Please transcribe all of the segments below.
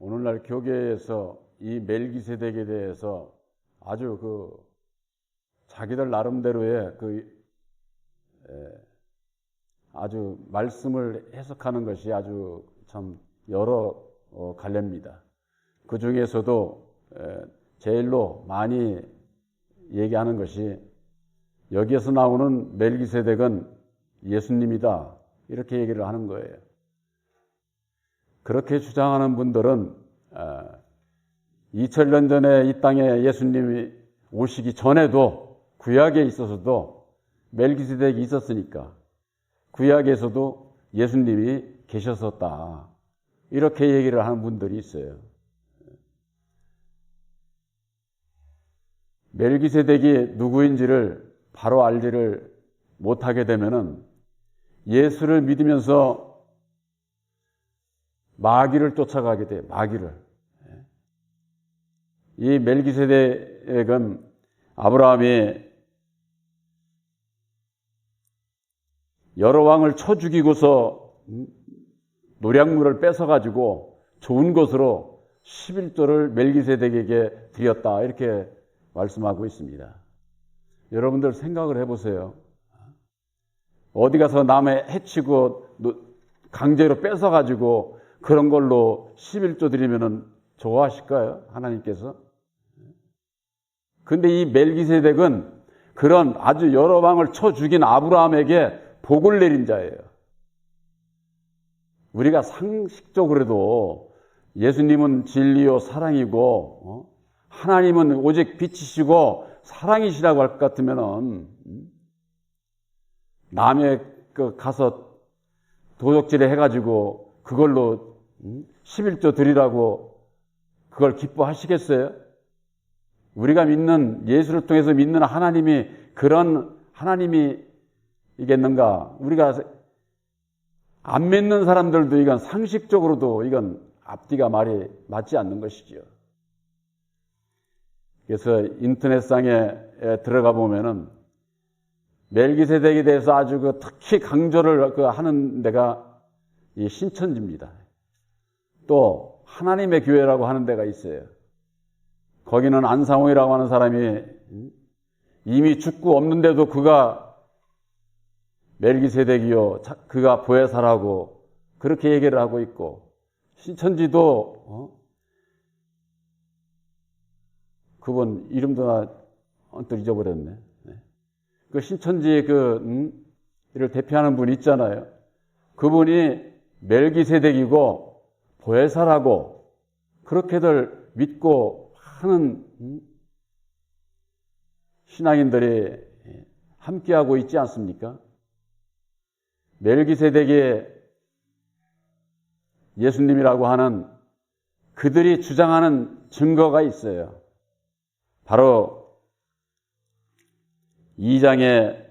오늘날 교계에서 이 멜기세덱에 대해서 아주 그 자기들 나름대로의 그 아주 말씀을 해석하는 것이 아주 참 여러 어, 갈래입니다. 그 중에서도 제일로 많이 얘기하는 것이 여기에서 나오는 멜기세덱은 예수님이다. 이렇게 얘기를 하는 거예요. 그렇게 주장하는 분들은 2000년 전에 이 땅에 예수님이 오시기 전에도 구약에 있어서도 멜기세덱이 있었으니까 구약에서도 예수님이 계셨었다. 이렇게 얘기를 하는 분들이 있어요. 멜기세덱이 누구인지를 바로 알지를 못하게 되면은 예수를 믿으면서 마귀를 쫓아가게 돼 마귀를. 이 멜기세덱은 아브라함이 여러 왕을 쳐 죽이고서 노량물을 뺏어가지고 좋은 것으로 11조를 멜기세덱에게 드렸다. 이렇게 말씀하고 있습니다. 여러분들 생각을 해보세요. 어디 가서 남의 해치고 강제로 뺏어가지고 그런 걸로 11조 드리면은 좋아하실까요? 하나님께서? 근데 이 멜기세덱은 그런 아주 여러 왕을 쳐 죽인 아브라함에게 복을 내린 자예요. 우리가 상식적으로도 예수님은 진리요 사랑이고 어? 하나님은 오직 빛이시고 사랑이시라고 할 것 같으면은 음? 남의 그 가서 도적질에 해가지고 그걸로 11조 음? 드리라고 그걸 기뻐하시겠어요? 우리가 믿는 예수를 통해서 믿는 하나님이 그런 하나님이 이겠는가? 우리가 안 믿는 사람들도 이건 상식적으로도 이건 앞뒤가 말이 맞지 않는 것이지요. 그래서 인터넷상에 들어가 보면은 멜기세덱에 대해서 아주 그 특히 강조를 그 하는 데가 이 신천지입니다. 또 하나님의 교회라고 하는 데가 있어요. 거기는 안상홍이라고 하는 사람이 이미 죽고 없는데도 그가 멜기세덱이요, 그가 보혜사라고 그렇게 얘기를 하고 있고 신천지도 어? 그분 이름도 나 언뜻 잊어버렸네. 네. 그 신천지의 그 음, 이를 대표하는 분이 있잖아요. 그분이 멜기세덱이고 보혜사라고 그렇게들 믿고 하는 음, 신앙인들이 함께하고 있지 않습니까? 멜기세덱이 예수님이라고 하는 그들이 주장하는 증거가 있어요. 바로 2장에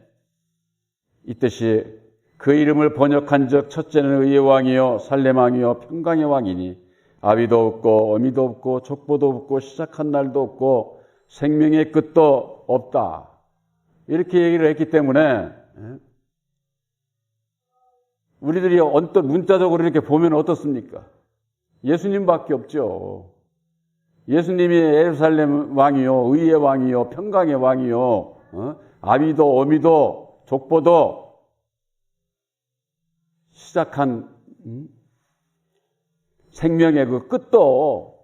있듯이 그 이름을 번역한 적 첫째는 의의 왕이요 살렘 왕이요 평강의 왕이니 아비도 없고 어미도 없고 족보도 없고 시작한 날도 없고 생명의 끝도 없다. 이렇게 얘기를 했기 때문에 예? 우리들이 언뜻 문자적으로 이렇게 보면 어떻습니까? 예수님밖에 없죠. 예수님이 예루살렘 왕이요, 의의 왕이요, 평강의 왕이요, 어? 아비도, 어미도, 족보도 시작한 음? 생명의 그 끝도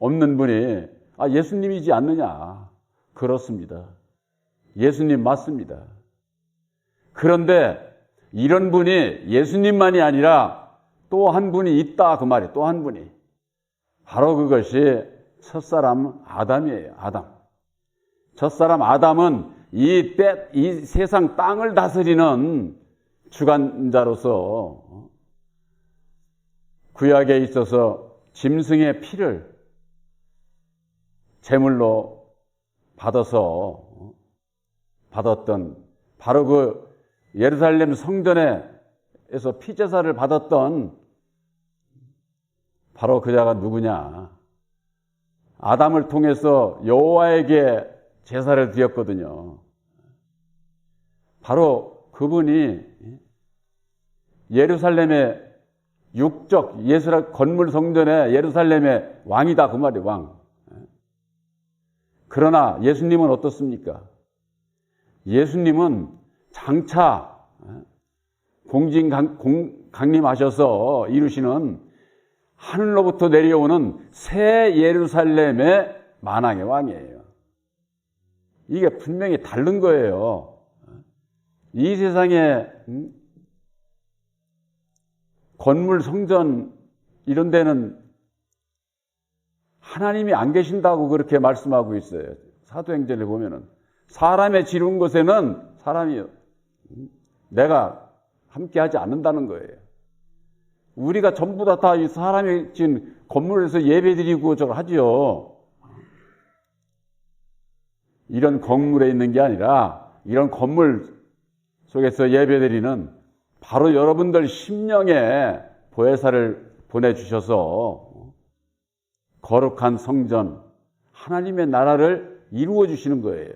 없는 분이 아, 예수님이지 않느냐. 그렇습니다. 예수님 맞습니다. 그런데 이런 분이 예수님만이 아니라 또 한 분이 있다 그 말이에요. 또한 분이. 바로 그것이 첫사람 아담이에요. 아담. 첫사람 아담은 이, 때, 이 세상 땅을 다스리는 주관자로서 구약에 있어서 짐승의 피를 제물로 받아서 받았던 바로 그 예루살렘 성전에서 피제사를 받았던 바로 그자가 누구냐? 아담을 통해서 여호와에게 제사를 드렸거든요. 바로 그분이 예루살렘에 육적 예수라 건물 성전의 예루살렘의 왕이다 그 말이에요 왕. 그러나 예수님은 어떻습니까? 예수님은 장차 공진 강, 공, 강림하셔서 이루시는 하늘로부터 내려오는 새 예루살렘의 만왕의 왕이에요. 이게 분명히 다른 거예요. 이 세상에 음? 건물, 성전 이런 데는 하나님이 안 계신다고 그렇게 말씀하고 있어요. 사도행전에 보면은 사람의 지른 곳에는 사람이 내가 함께하지 않는다는 거예요. 우리가 전부 다다이 사람이 지은 건물에서 예배드리고 저걸 하지요. 이런 건물에 있는 게 아니라 이런 건물 속에서 예배드리는 바로 여러분들 심령에 보혜사를 보내주셔서 거룩한 성전, 하나님의 나라를 이루어 주시는 거예요.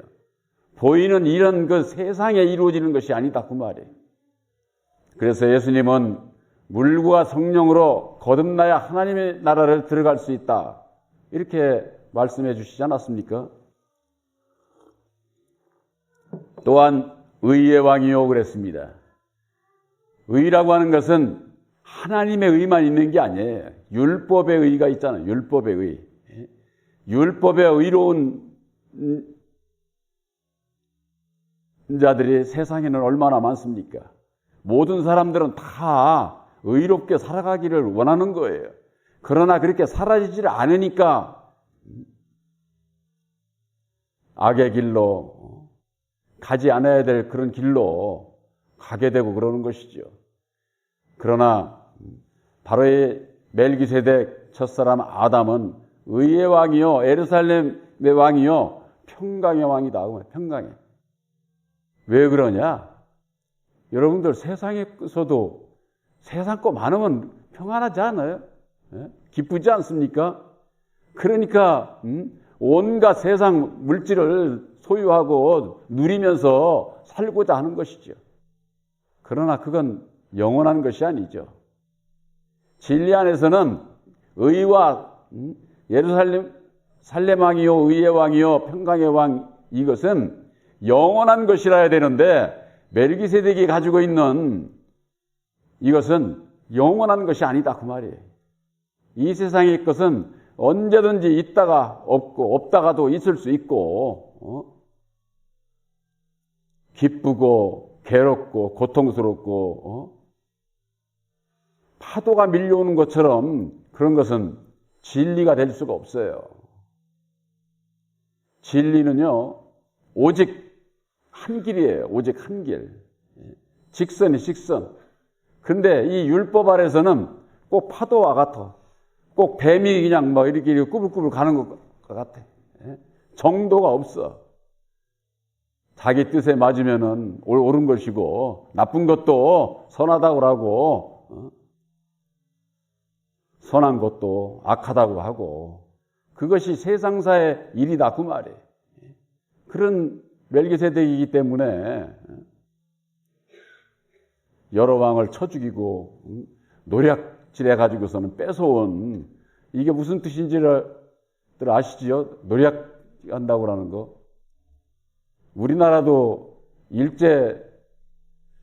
보이는 이런 그 세상에 이루어지는 것이 아니다 그 말이에요. 그래서 예수님은 물과 성령으로 거듭나야 하나님의 나라를 들어갈 수 있다. 이렇게 말씀해 주시지 않았습니까? 또한 의의 왕이요 그랬습니다. 의라고 하는 것은 하나님의 의만 있는 게 아니에요. 율법의 의가 있잖아요. 율법의 의. 율법의 의로운 자들이 세상에는 얼마나 많습니까? 모든 사람들은 다 의롭게 살아가기를 원하는 거예요. 그러나 그렇게 사라지질 않으니까 악의 길로 가지 않아야 될 그런 길로 가게 되고 그러는 것이죠. 그러나 바로 이 멜기세덱 첫사람 아담은 의의 왕이요 에르살렘의 왕이요 평강의 왕이다. 평강의. 왜 그러냐? 여러분들 세상에서도 세상 거 많으면 평안하지 않아요? 예? 기쁘지 않습니까? 그러니까 음? 온갖 세상 물질을 소유하고 누리면서 살고자 하는 것이죠. 그러나 그건 영원한 것이 아니죠. 진리 안에서는 의와 음? 예루살렘 살렘 왕이요 의의 왕이요 평강의 왕 이것은 영원한 것이라야 되는데 멜기세덱이 가지고 있는 이것은 영원한 것이 아니다 그 말이에요. 이 세상의 것은 언제든지 있다가 없고 없다가도 있을 수 있고 어? 기쁘고 괴롭고 고통스럽고 어? 파도가 밀려오는 것처럼 그런 것은 진리가 될 수가 없어요. 진리는요 오직 한 길이에요. 오직 한 길. 직선이 직선. 근데 이 율법 아래서는 꼭 파도와 같아. 꼭 뱀이 그냥 뭐 이렇게 꾸불꾸불 가는 것 같아. 정도가 없어. 자기 뜻에 맞으면은 옳은 것이고 나쁜 것도 선하다고 하고 어? 선한 것도 악하다고 하고 그것이 세상사의 일이다 그 말이에요. 그런 멜기세덱이기 때문에 여러 왕을 쳐 죽이고 노략질해 가지고서는 뺏어온 이게 무슨 뜻인지를 아시지요? 노략한다고 하는 거. 우리나라도 일제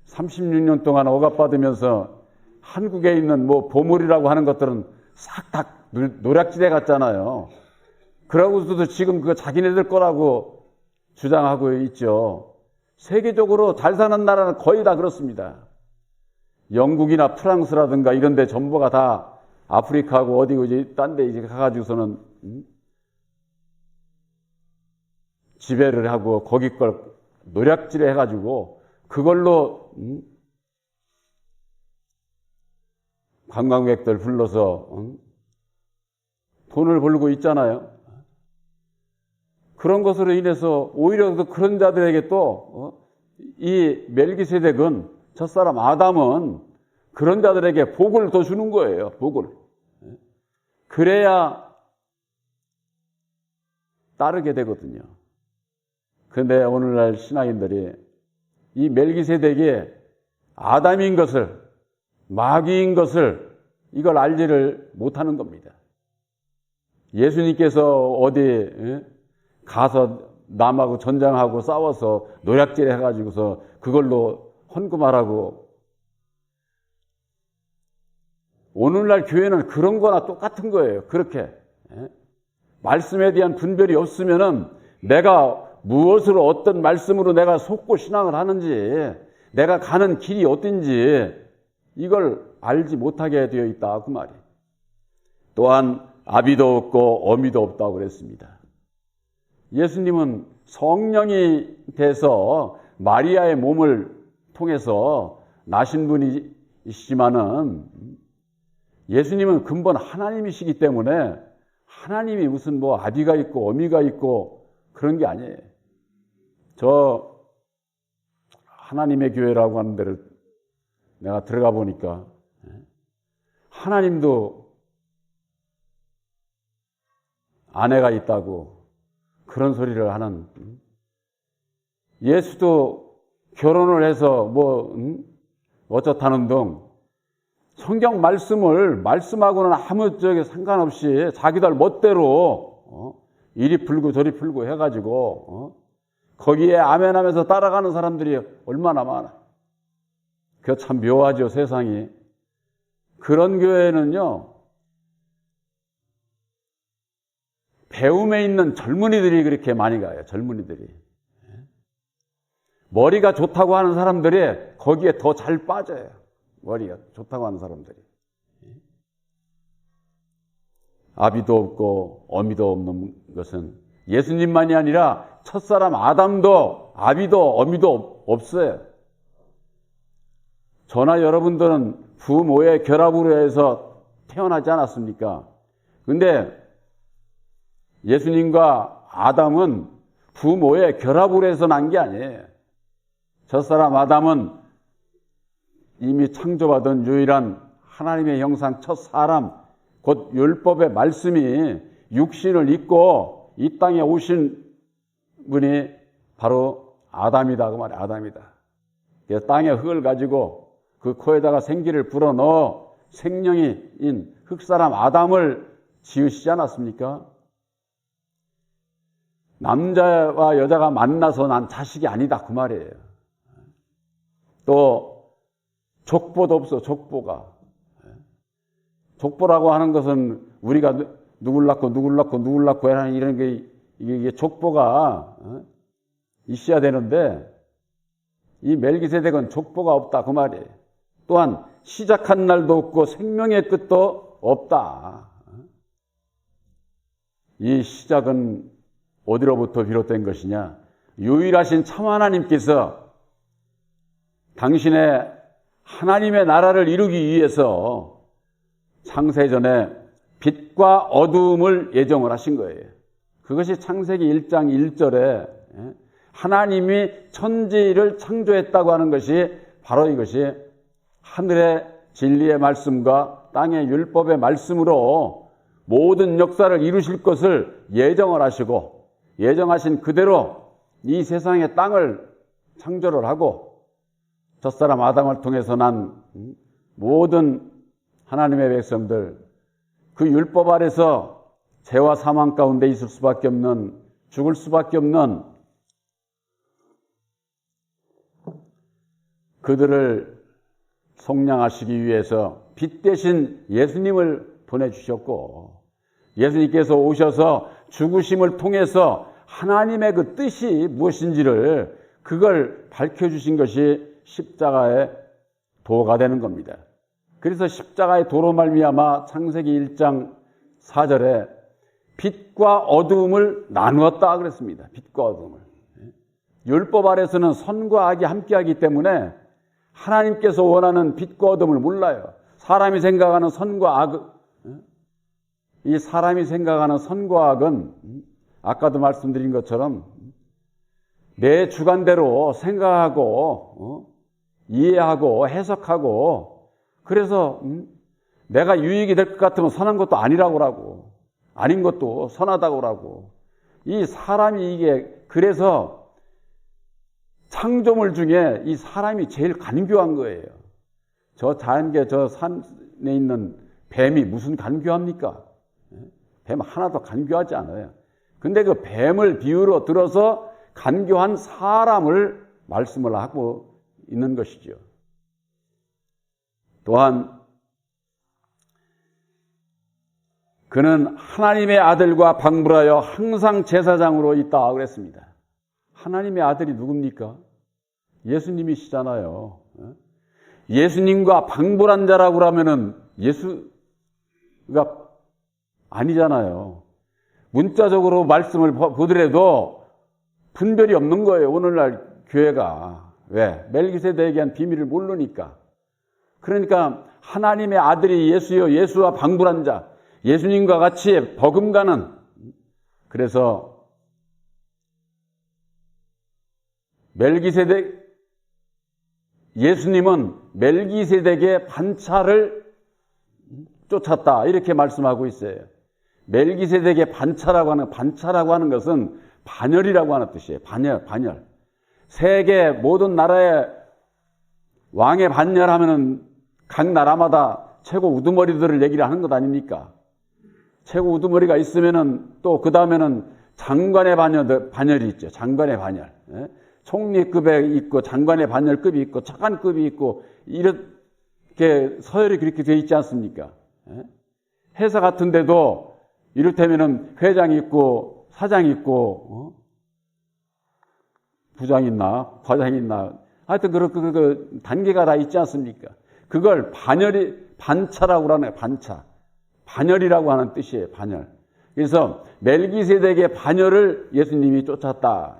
36년 동안 억압받으면서 한국에 있는 뭐 보물이라고 하는 것들은 싹 다 노략질해 갔잖아요. 그러고서도 지금 그거 자기네들 거라고 주장하고 있죠. 세계적으로 잘 사는 나라는 거의 다 그렇습니다. 영국이나 프랑스라든가 이런 데 전부가 다 아프리카하고 어디고 이제 딴 데 이제 가가지고서는 음? 지배를 하고 거기 걸 노략질을 해가지고 그걸로 음? 관광객들 불러서 음? 돈을 벌고 있잖아요. 그런 것으로 인해서 오히려 그런 자들에게 또이 어? 멜기세덱은 첫사람 아담은 그런 자들에게 복을 더 주는 거예요. 복을. 그래야 따르게 되거든요. 그런데 오늘날 신앙인들이 이 멜기세덱이 아담인 것을 마귀인 것을 이걸 알지를 못하는 겁니다. 예수님께서 어디 예? 가서 남하고 전장하고 싸워서 노략질 해가지고서 그걸로 헌금하라고 오늘날 교회는 그런 거나 똑같은 거예요. 그렇게 예? 말씀에 대한 분별이 없으면은 내가 무엇으로 어떤 말씀으로 내가 속고 신앙을 하는지 내가 가는 길이 어딘지 이걸 알지 못하게 되어 있다 그 말이. 또한 아비도 없고 어미도 없다고 그랬습니다. 예수님은 성령이 돼서 마리아의 몸을 통해서 나신 분이시지만은 예수님은 근본 하나님이시기 때문에 하나님이 무슨 뭐 아비가 있고 어미가 있고 그런 게 아니에요. 저 하나님의 교회라고 하는 데를 내가 들어가 보니까 하나님도 아내가 있다고 그런 소리를 하는 예수도 결혼을 해서 뭐 어쩌다는 등 성경 말씀을 말씀하고는 아무 저기 상관없이 자기들 멋대로 어? 이리 풀고 저리 풀고 해가지고 어? 거기에 아멘 하면서 따라가는 사람들이 얼마나 많아. 그 참 묘하죠 세상이. 그런 교회는요 배움에 있는 젊은이들이 그렇게 많이 가요. 젊은이들이. 머리가 좋다고 하는 사람들이 거기에 더 잘 빠져요. 머리가 좋다고 하는 사람들이. 아비도 없고 어미도 없는 것은 예수님만이 아니라 첫사람 아담도 아비도 어미도 없어요. 저나 여러분들은 부모의 결합으로 해서 태어나지 않았습니까? 근데 예수님과 아담은 부모의 결합으로 해서 난 게 아니에요. 첫사람 아담은 이미 창조받은 유일한 하나님의 형상 첫 사람, 곧 율법의 말씀이 육신을 입고 이 땅에 오신 분이 바로 아담이다. 그 말이야, 아담이다. 땅의 흙을 가지고 그 코에다가 생기를 불어 넣어 생명인 흙사람 아담을 지으시지 않았습니까? 남자와 여자가 만나서 난 자식이 아니다. 그 말이에요. 또, 족보도 없어, 족보가. 족보라고 하는 것은 우리가 누굴 낳고 누굴 낳고 누굴 낳고 이런 게 이게 족보가 어? 있어야 되는데 이 멜기세덱은 족보가 없다 그 말이에요. 또한 시작한 날도 없고 생명의 끝도 없다. 이 시작은 어디로부터 비롯된 것이냐? 유일하신 참 하나님께서 당신의 하나님의 나라를 이루기 위해서 창세 전에 빛과 어두움을 예정을 하신 거예요. 그것이 창세기 1장 1절에 예, 하나님이 천지를 창조했다고 하는 것이 바로 이것이 하늘의 진리의 말씀과 땅의 율법의 말씀으로 모든 역사를 이루실 것을 예정을 하시고 예정하신 그대로 이 세상의 땅을 창조를 하고 첫사람 아담을 통해서 난 모든 하나님의 백성들 그 율법 아래서 죄와 사망 가운데 있을 수밖에 없는 죽을 수밖에 없는 그들을 속량하시기 위해서 빛 대신 예수님을 보내주셨고 예수님께서 오셔서 죽으심을 통해서 하나님의 그 뜻이 무엇인지를 그걸 밝혀주신 것이 십자가의 도가 되는 겁니다. 그래서 십자가의 도로 말미암아 창세기 1장 4절에 빛과 어두움을 나누었다 그랬습니다. 빛과 어두움을. 율법 아래서는 선과 악이 함께하기 때문에 하나님께서 원하는 빛과 어둠을 몰라요. 사람이 생각하는 선과 악, 이 사람이 생각하는 선과 악은 아까도 말씀드린 것처럼 내 주관대로 생각하고 어, 이해하고 해석하고 그래서 내가 유익이 될 것 같으면 선한 것도 아니라고 하고 아닌 것도 선하다고 하고 이 사람이 이게 그래서 창조물 중에 이 사람이 제일 간교한 거예요. 저 자연계 저 산에 있는 뱀이 무슨 간교합니까? 예? 뱀 하나도 간교하지 않아요. 근데 그 뱀을 비유로 들어서 간교한 사람을 말씀을 하고 있는 것이죠. 또한 그는 하나님의 아들과 방불하여 항상 제사장으로 있다 그랬습니다. 하나님의 아들이 누굽니까? 예수님이시잖아요. 예수님과 방불한 자라고 그러면은 예수가 아니잖아요. 문자적으로 말씀을 보더라도 분별이 없는 거예요. 오늘날 교회가. 왜? 멜기세덱에 대한 비밀을 모르니까. 그러니까 하나님의 아들이 예수요, 예수와 방불한 자, 예수님과 같이 버금가는 그래서 멜기세덱 예수님은 멜기세덱의 반차를 쫓았다 이렇게 말씀하고 있어요. 멜기세덱의 반차라고 하는 반차라고 하는 것은 반열이라고 하는 뜻이에요. 반열, 반열. 세계 모든 나라의 왕의 반열하면은 각 나라마다 최고 우두머리들을 얘기를 하는 것 아닙니까? 최고 우두머리가 있으면은 또 그 다음에는 장관의 반열, 반열이 있죠. 장관의 반열. 예? 총리급에 있고 장관의 반열급이 있고 차관급이 있고 이렇게 서열이 그렇게 되어 있지 않습니까? 예? 회사 같은데도 이를테면은 회장이 있고 사장이 있고 어? 부장 있나 과장 있나 하여튼 그런 그, 그 단계가 다 있지 않습니까? 그걸 반열이 반차라고 하네요. 반차. 반열이라고 하는 뜻이에요. 반열. 그래서 멜기세덱의 반열을 예수님이 쫓았다.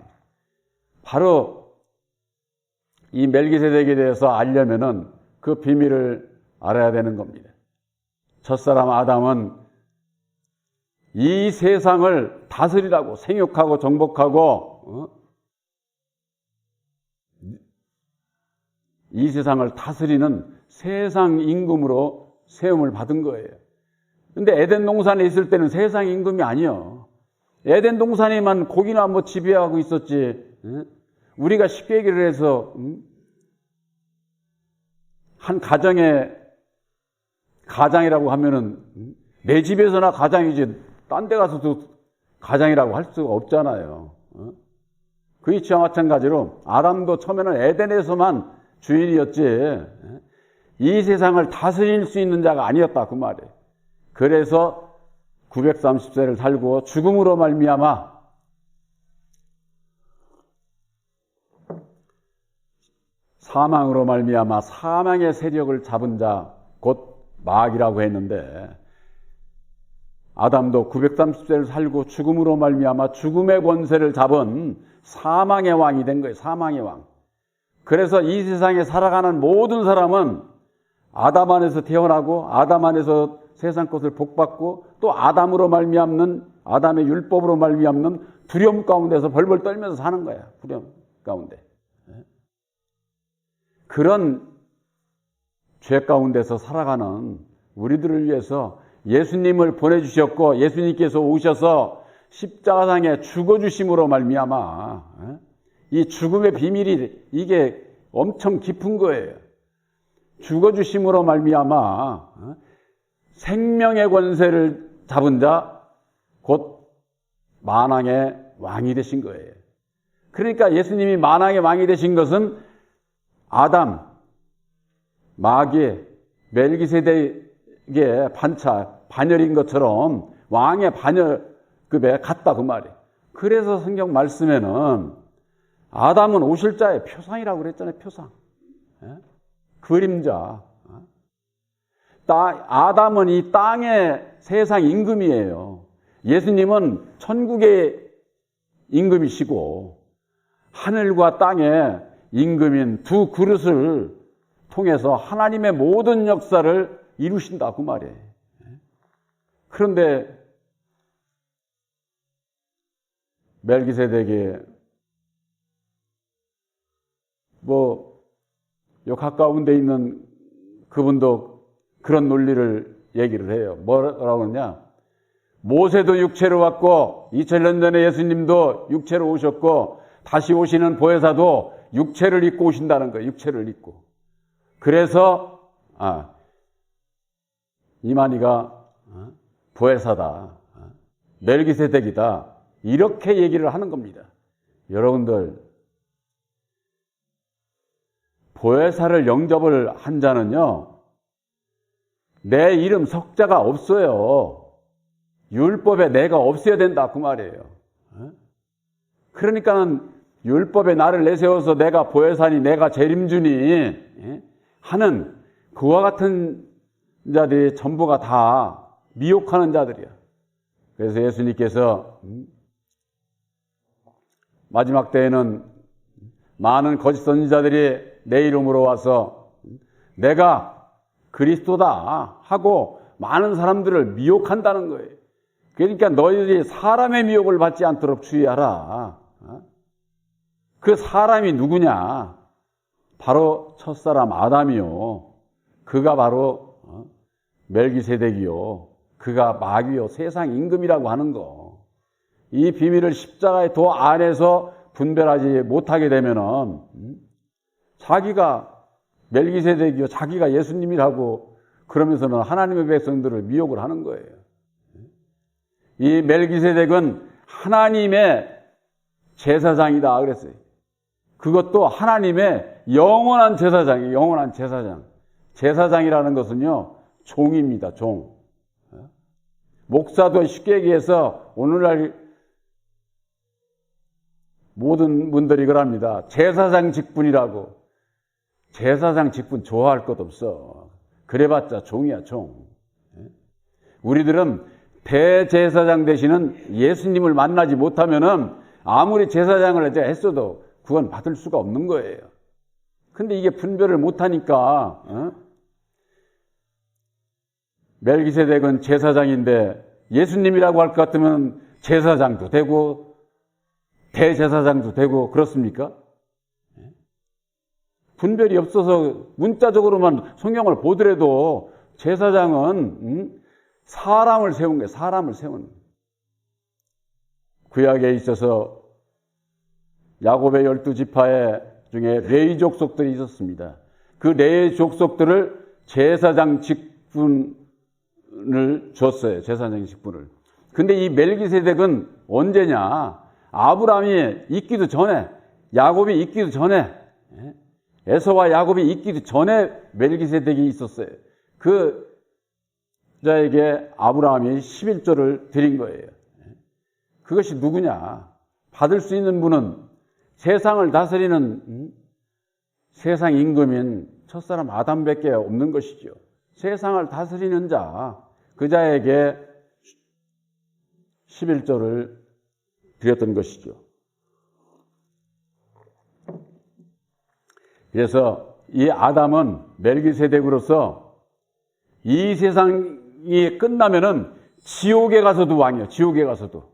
바로 이 멜기세덱에 대해서 알려면은 그 비밀을 알아야 되는 겁니다. 첫사람 아담은 이 세상을 다스리라고 생육하고 정복하고 어? 이 세상을 다스리는 세상 임금으로 세움을 받은 거예요. 근데 에덴 동산에 있을 때는 세상 임금이 아니요. 에덴 동산에만 고기나 뭐 지배하고 있었지. 우리가 쉽게 얘기를 해서 한 가정의 가장이라고 하면은 내 집에서나 가장이지 딴 데 가서도 가장이라고 할 수가 없잖아요. 그 이치와 마찬가지로 아담도 처음에는 에덴에서만 주인이었지 이 세상을 다스릴 수 있는 자가 아니었다 그 말이에요. 그래서 930세를 살고 죽음으로 말미암아 사망으로 말미암아 사망의 세력을 잡은 자 곧 마귀라고 했는데 아담도 930세를 살고 죽음으로 말미암아 죽음의 권세를 잡은 사망의 왕이 된 거예요. 사망의 왕. 그래서 이 세상에 살아가는 모든 사람은 아담 안에서 태어나고 아담 안에서 세상 것을 복받고 또 아담으로 말미암는 아담의 율법으로 말미암는 두려움 가운데서 벌벌 떨면서 사는 거야. 두려움 가운데. 그런 죄 가운데서 살아가는 우리들을 위해서 예수님을 보내주셨고 예수님께서 오셔서 십자가상에 죽어주심으로 말미암아 이 죽음의 비밀이 이게 엄청 깊은 거예요. 죽어주심으로 말미암아 생명의 권세를 잡은 자 곧 만왕의 왕이 되신 거예요. 그러니까 예수님이 만왕의 왕이 되신 것은 아담, 마귀, 멜기세덱의 반차, 반열인 것처럼 왕의 반열급에 같다 그 말이에요. 그래서 성경 말씀에는 아담은 오실 자의 표상이라고 그랬잖아요. 표상. 예? 그림자. 아담은 이 땅의 세상 임금이에요. 예수님은 천국의 임금이시고 하늘과 땅의 임금인 두 그릇을 통해서 하나님의 모든 역사를 이루신다 그 말이에요. 그런데 멜기세덱이 뭐, 요 가까운 데 있는 그분도 그런 논리를 얘기를 해요. 뭐라고 그러냐? 모세도 육체로 왔고, 2000년 전에 예수님도 육체로 오셨고, 다시 오시는 보혜사도 육체를 입고 오신다는 거예요. 육체를 입고. 그래서, 아, 이만희가 어? 보혜사다. 어? 멜기세덱이다. 이렇게 얘기를 하는 겁니다. 여러분들 보혜사를 영접을 한 자는요. 내 이름 석자가 없어요. 율법에 내가 없어야 된다 그 말이에요. 어? 그러니까는 율법에 나를 내세워서 내가 보혜사니 내가 재림주니 예? 하는 그와 같은 자들이 전부가 다 미혹하는 자들이야. 그래서 예수님께서 음, 마지막 때에는 많은 거짓 선지자들이 내 이름으로 와서 내가 그리스도다 하고 많은 사람들을 미혹한다는 거예요. 그러니까 너희들이 사람의 미혹을 받지 않도록 주의하라. 그 사람이 누구냐? 바로 첫사람 아담이요. 그가 바로 어, 멜기세덱이요. 그가 마귀요. 세상 임금이라고 하는 거. 이 비밀을 십자가의 도 안에서 분별하지 못하게 되면은 음, 자기가 멜기세덱이요. 자기가 예수님이라고 그러면서는 하나님의 백성들을 미혹을 하는 거예요. 이 멜기세덱은 하나님의 제사장이다 그랬어요. 그것도 하나님의 영원한 제사장이에요. 영원한 제사장. 제사장이라는 것은요, 종입니다. 종. 목사도 쉽게 얘기해서 오늘날 모든 분들이 그럽니다. 제사장 직분이라고. 제사장 직분 좋아할 것 없어. 그래봤자 종이야, 종. 우리들은 대제사장 되시는 예수님을 만나지 못하면은 아무리 제사장을 했어도 그건 받을 수가 없는 거예요. 근데 이게 분별을 못하니까 어? 멜기세덱은 제사장인데 예수님이라고 할 것 같으면 제사장도 되고 대제사장도 되고 그렇습니까? 분별이 없어서 문자적으로만 성경을 보더라도 제사장은 음? 사람을 세운 거예요. 사람을 세운. 구약에 있어서 야곱의 열두 지파의 중에 레이 족속들이 있었습니다. 그 레이 족속들을 제사장 직분을 줬어요. 제사장 직분을. 근데 이 멜기세덱은 언제냐? 아브라함이 있기도 전에, 야곱이 있기도 전에, 예? 에서와 야곱이 있기도 전에 멜기세덱이 있었어요. 그 자에게 아브라함이 11조를 드린 거예요. 그것이 누구냐? 받을 수 있는 분은 세상을 다스리는 음? 세상 임금인 첫사람 아담밖에 없는 것이죠. 세상을 다스리는 자, 그 자에게 11조를 드렸던 것이죠. 그래서 이 아담은 멜기세덱으로서 이 세상이 끝나면은 지옥에 가서도 왕이요. 지옥에 가서도.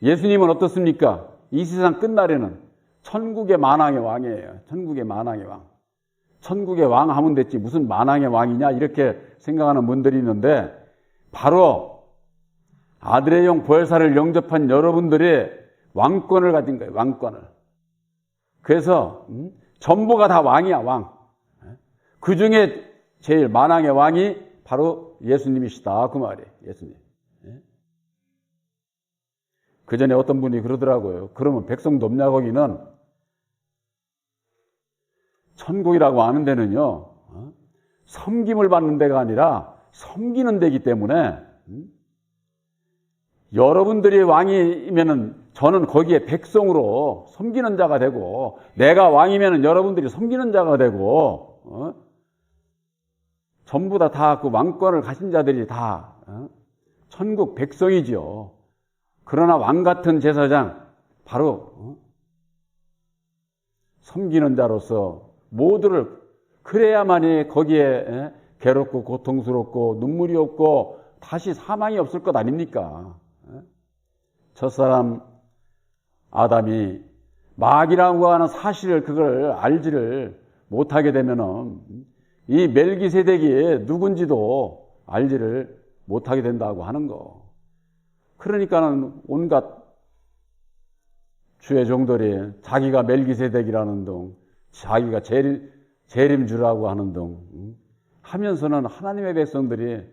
예수님은 어떻습니까? 이 세상 끝날에는 천국의 만왕의 왕이에요. 천국의 만왕의 왕. 천국의 왕 하면 됐지 무슨 만왕의 왕이냐 이렇게 생각하는 분들이 있는데 바로 아들의 영 보혜사를 영접한 여러분들이 왕권을 가진 거예요. 왕권을. 그래서 음? 전부가 다 왕이야 왕. 그 중에 제일 만왕의 왕이 바로 예수님이시다 그 말이에요. 예수님. 그 전에 어떤 분이 그러더라고요. 그러면 백성도 없냐, 거기는? 천국이라고 하는 데는요, 어? 섬김을 받는 데가 아니라 섬기는 데기 때문에, 음? 여러분들이 왕이면은 저는 거기에 백성으로 섬기는 자가 되고, 내가 왕이면은 여러분들이 섬기는 자가 되고, 어? 전부 다 다 그 왕권을 가진 자들이 다 어? 천국 백성이지요. 그러나 왕 같은 제사장 바로 어? 섬기는 자로서 모두를 그래야만이 거기에 괴롭고 고통스럽고 눈물이 없고 다시 사망이 없을 것 아닙니까? 첫사람 아담이 마귀라고 하는 사실을 그걸 알지를 못하게 되면은 이 멜기세덱이 누군지도 알지를 못하게 된다고 하는 거. 그러니까는 온갖 주의 종들이 자기가 멜기세덱이라는 등, 자기가 재림, 재림주라고 하는 등 하면서는 하나님의 백성들이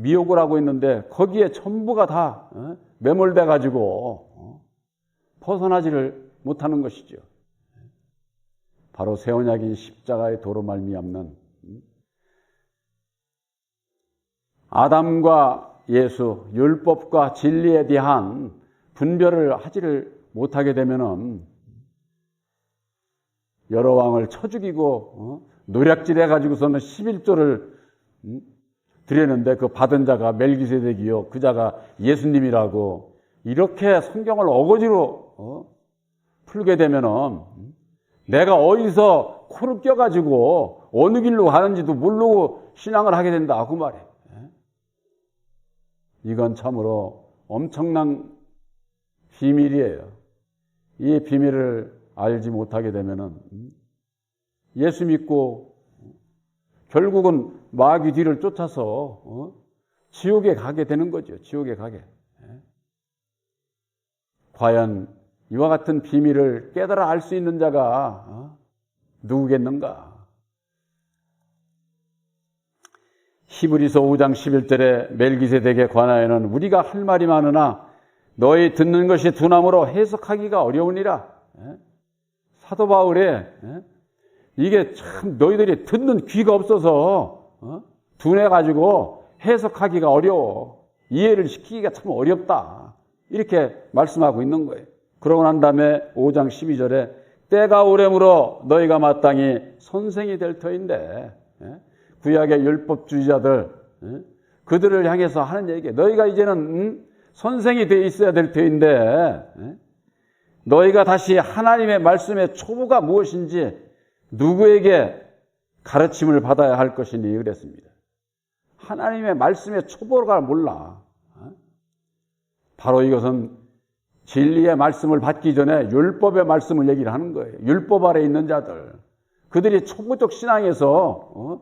미혹을 하고 있는데 거기에 전부가 다 어? 매몰돼 가지고 어? 벗어나지를 못하는 것이죠. 바로 새 언약인 십자가의 도로 말미암는 음? 아담과 예수 율법과 진리에 대한 분별을 하지를 못하게 되면은 여러 왕을 쳐 죽이고 어? 노략질해 가지고서는 11조를 음? 드렸는데 그 받은 자가 멜기세덱이요 그 자가 예수님이라고 이렇게 성경을 어거지로 어? 풀게 되면은 음? 내가 어디서 코를 껴가지고 어느 길로 가는지도 모르고 신앙을 하게 된다 그 말이에요. 이건 참으로 엄청난 비밀이에요. 이 비밀을 알지 못하게 되면은 예수 믿고 결국은 마귀 뒤를 쫓아서 어? 지옥에 가게 되는 거죠. 지옥에 가게. 과연 이와 같은 비밀을 깨달아 알 수 있는 자가 어? 누구겠는가? 히브리서 5장 11절에 멜기세덱에 관하여는 우리가 할 말이 많으나 너희 듣는 것이 두나무로 해석하기가 어려우니라. 사도 바울에 이게 참 너희들이 듣는 귀가 없어서 어? 둔해 가지고 해석하기가 어려워. 이해를 시키기가 참 어렵다. 이렇게 말씀하고 있는 거예요. 그러고 난 다음에 5장 12절에 때가 오래므로 너희가 마땅히 선생이 될 터인데 구약의 율법주의자들 그들을 향해서 하는 얘기 너희가 이제는 음? 선생이 돼 있어야 될 터인데 너희가 다시 하나님의 말씀의 초보가 무엇인지 누구에게 가르침을 받아야 할 것이니 그랬습니다. 하나님의 말씀의 초보가 몰라. 바로 이것은 진리의 말씀을 받기 전에 율법의 말씀을 얘기를 하는 거예요. 율법 아래 있는 자들. 그들이 초보적 신앙에서 어?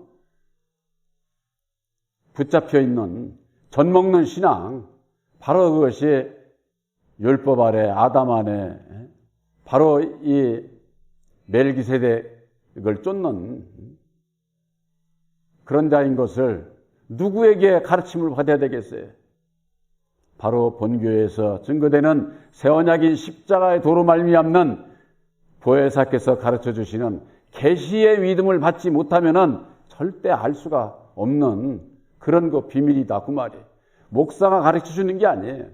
붙잡혀 있는 전 먹는 신앙. 바로 그것이 율법 아래 아담 안에 바로 이 멜기세덱을 쫓는 그런 자인 것을 누구에게 가르침을 받아야 되겠어요? 바로 본교에서 증거되는 새언약인 십자가의 도로 말미암는 보혜사께서 가르쳐 주시는 계시의 믿음을 받지 못하면은 절대 알 수가 없는 그런 거 비밀이다 그 말이에요. 목사가 가르쳐 주는 게 아니에요.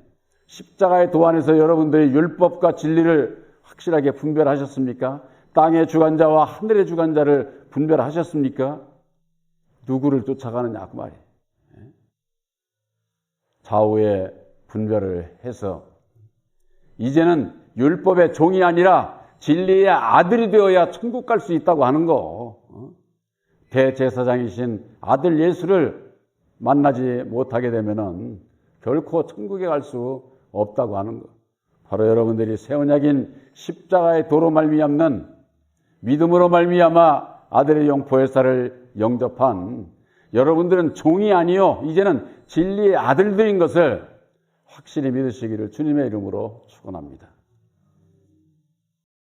십자가의 도 안에서 여러분들이 율법과 진리를 확실하게 분별하셨습니까? 땅의 주관자와 하늘의 주관자를 분별하셨습니까? 누구를 쫓아가느냐 그 말이에요. 좌우의 분별을 해서 이제는 율법의 종이 아니라 진리의 아들이 되어야 천국 갈 수 있다고 하는 거. 어? 대제사장이신 아들 예수를 만나지 못하게 되면은 결코 천국에 갈 수 없다고 하는 것. 바로 여러분들이 새 언약인 십자가의 도로 말미암는 믿음으로 말미암아 아들의 영포의사를 영접한 여러분들은 종이 아니요 이제는 진리의 아들들인 것을 확실히 믿으시기를 주님의 이름으로 축원합니다.